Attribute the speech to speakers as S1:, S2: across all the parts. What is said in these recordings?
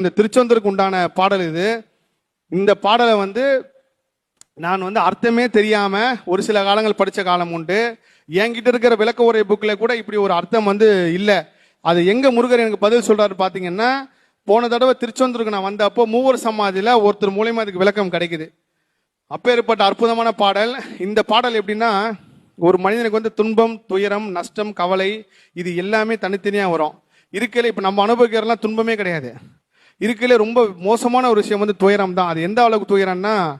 S1: இந்த திருச்செந்தூருக்கு உண்டான பாடல் இது. இந்த பாடலை வந்து நான் வந்து அர்த்தமே தெரியாம ஒரு சில காலங்கள் படித்த காலம் உண்டு. என்கிட்ட இருக்கிற விளக்க உரை புக்கில் கூட இப்படி ஒரு அர்த்தம் வந்து இல்லை. அது எங்க முருகர் எனக்கு பதில் சொல்றாரு பார்த்தீங்கன்னா போன தடவை திருச்செந்தூருக்கு நான் வந்தப்போ மூவர் சமாதியில் ஒருத்தர் மூலயமா அதுக்கு விளக்கம் கிடைக்குது. அப்பேற்பட்ட அற்புதமான பாடல். இந்த பாடல் எப்படின்னா ஒரு மனிதனுக்கு வந்து துன்பம் துயரம் நஷ்டம் கவலை இது எல்லாமே தனித்தனியாக வரும். இருக்கல இப்போ நம்ம அனுபவிக்கிறதெல்லாம் துன்பமே கிடையாது. இருக்கல ரொம்ப மோசமான ஒரு விஷயம் வந்து துயரம் தான். அது எந்த அளவுக்கு துயரம்னா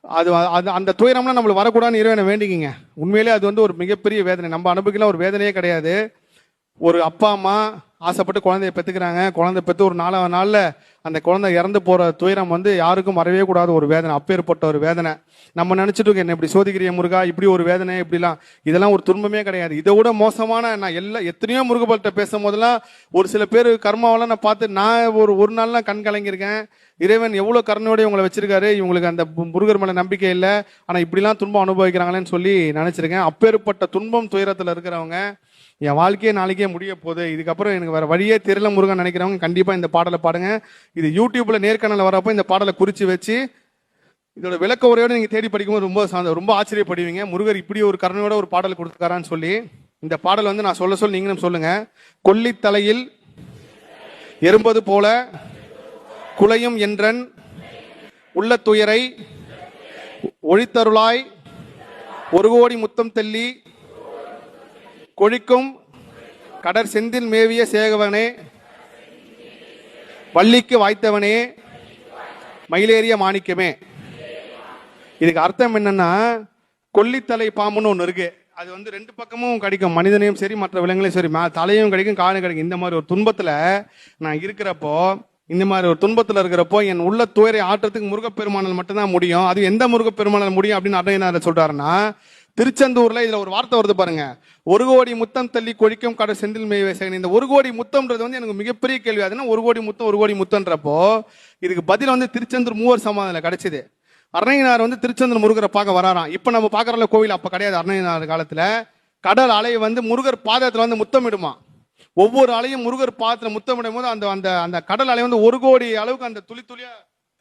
S1: அது அது அந்த துயரம்லாம் நம்மளுக்கு வரக்கூடாதுன்னு இறைவனை வேண்டிக்கிங்க. உண்மையிலே அது வந்து ஒரு மிகப்பெரிய வேதனை. நம்ம அனுபவிக்கலாம் ஒரு வேதனையே கிடையாது. ஒரு அப்பா அம்மா ஆசைப்பட்டு குழந்தைய பெற்றுக்கிறாங்க குழந்தை பெற்று ஒரு நாலாவது நாளில் அந்த குழந்தை இறந்து போகிற துயரம் வந்து யாருக்கும் வரவே கூடாத ஒரு வேதனை அப்பேற்பட்ட ஒரு வேதனை. நம்ம நினச்சிட்டு இருக்கோம், என்ன இப்படி சோதிக்கிறிய முருகா? இப்படி ஒரு வேதனை இப்படிலாம். இதெல்லாம் ஒரு துன்பமே கிடையாது. இதை விட மோசமான நான் எல்லா எத்தனையோ முருகபால்கிட்ட பேசும் போதெல்லாம் ஒரு சில பேர் கர்மாவெல்லாம் நான் பார்த்து நான் ஒரு ஒரு நாள்லாம் கண் கலங்கியிருக்கேன். இறைவன் எவ்வளோ கருணையோட இவங்களை வச்சிருக்காரு இவங்களுக்கு அந்த முருகர் மேலே நம்பிக்கை இல்லை ஆனால் இப்படிலாம் துன்பம் அனுபவிக்கிறாங்களேன்னு சொல்லி நினச்சிருக்கேன். அப்பேற்பட்ட துன்பம் துயரத்தில் இருக்கிறவங்க என் வாழ்க்கையே நாளைக்கே முடிய போகுது. இதுக்கப்புறம் எனக்கு வேறு வழியே தெரியல முருகன் நினைக்கிறவங்க கண்டிப்பாக இந்த பாடலை பாடுங்க. இது யூடியூப்பில் நேர்காணல் வரப்போ இந்த பாடலை குறித்து வச்சு இதோட விளக்க உரையோடு நீங்கள் தேடி படிக்கும்போது ரொம்ப சாந்த- ரொம்ப ஆச்சரியப்படுவீங்க. முருகர் இப்படி ஒரு கருணையோட ஒரு பாடல் கொடுத்துருக்காரான்னு சொல்லி இந்த பாடல் வந்து நான் சொல்ல சொல்ல நீங்களும் சொல்லுங்க. கொல்லித்தலையில் எறும்பது போல குலையும் என்றன் உள்ள துயரை ஒழித்தருளாய் ஒரு கோடி முத்தம் தெல்லி கொழிக்கும் கடற் செந்தில் மேவிய சேகவனே வள்ளிக்கு வாய்த்தவனே மயிலேறிய மாணிக்கமே. இதுக்கு அர்த்தம் என்னன்னா கொல்லித்தலை பாம்புன்னு ஒன்று இருக்கு. அது வந்து ரெண்டு பக்கமும் கிடைக்கும். மனிதனையும் சரி மற்ற விலங்குகளையும் சரி தலையும் கிடைக்கும் காலும் கிடைக்கும். இந்த மாதிரி ஒரு துன்பத்தில் நான் இருக்கிறப்போ இந்த மாதிரி ஒரு துன்பத்தில் இருக்கிறப்போ என் உள்ள துயரை ஆற்றத்துக்கு முருகப்பெருமானால் மட்டும்தான் முடியும். அது எந்த முருகப்பெருமானால் முடியும் அப்படின்னு அடையினார் சொல்றாருன்னா திருச்செந்தூர்ல இதுல ஒரு வார்த்தை வருது பாருங்க. ஒரு கோடி முத்தம் தள்ளி கொழிக்கும் கடை செந்தில் மேய்வேசகன் இந்த ஒரு கோடி முத்தம்ன்றது வந்து எனக்கு மிகப்பெரிய கேள்வி. அதுன்னா ஒரு கோடி முத்தம் ஒரு கோடி முத்தம்ன்றப்போ இதுக்கு பதில் வந்து திருச்செந்தூர் மூவர் சமாதில கிடைச்சது. அரணையனார் வந்து திருச்செந்தூர் முருகரை பார்க்க வராராம். இப்போ நம்ம பார்க்குறல கோவில் அப்போ கிடையாது அரணையனார் காலத்தில். கடல் அலை வந்து முருகர் பாதத்தில் வந்து முத்தமிடுமா? ஒவ்வொரு அலையும் முருகர் பாத்திரம் முத்தமிடும் போது அந்த அந்த அந்த கடல் அலை வந்து ஒரு கோடி அளவுக்கு அந்த துளி துளியா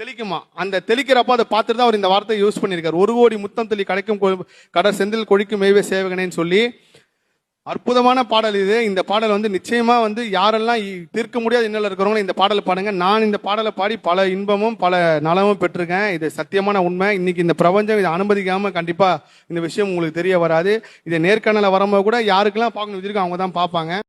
S1: தெளிக்குமா? அந்த தெளிக்கிறப்ப அதை பார்த்துட்டு தான் அவர் இந்த வார்த்தையை யூஸ் பண்ணியிருக்காரு. ஒரு கோடி முத்தம் தெளி கிடைக்கும் கொ- கடல் செந்தில் கொழிக்கும் மேய்வே சேவகனேன்னு சொல்லி அற்புதமான பாடல் இது. இந்த பாடல் வந்து நிச்சயமா வந்து யாரெல்லாம் இ- தீர்க்க முடியாத இன்னல இருக்கிறவங்களும் இந்த பாடலை பாடுங்க. நான் இந்த பாடலை பாடி பல இன்பமும் பல நலமும் பெற்றிருக்கேன். இது சத்தியமான உண்மை. இன்னைக்கு இந்த பிரபஞ்சம் இதை அனுமதிக்காம கண்டிப்பா இந்த விஷயம் உங்களுக்கு தெரிய வராது. இதை நேர்காணல வரும்போது கூட யாருக்கெல்லாம் பார்க்கணும் இருக்கோ அவங்க தான் பார்ப்பாங்க.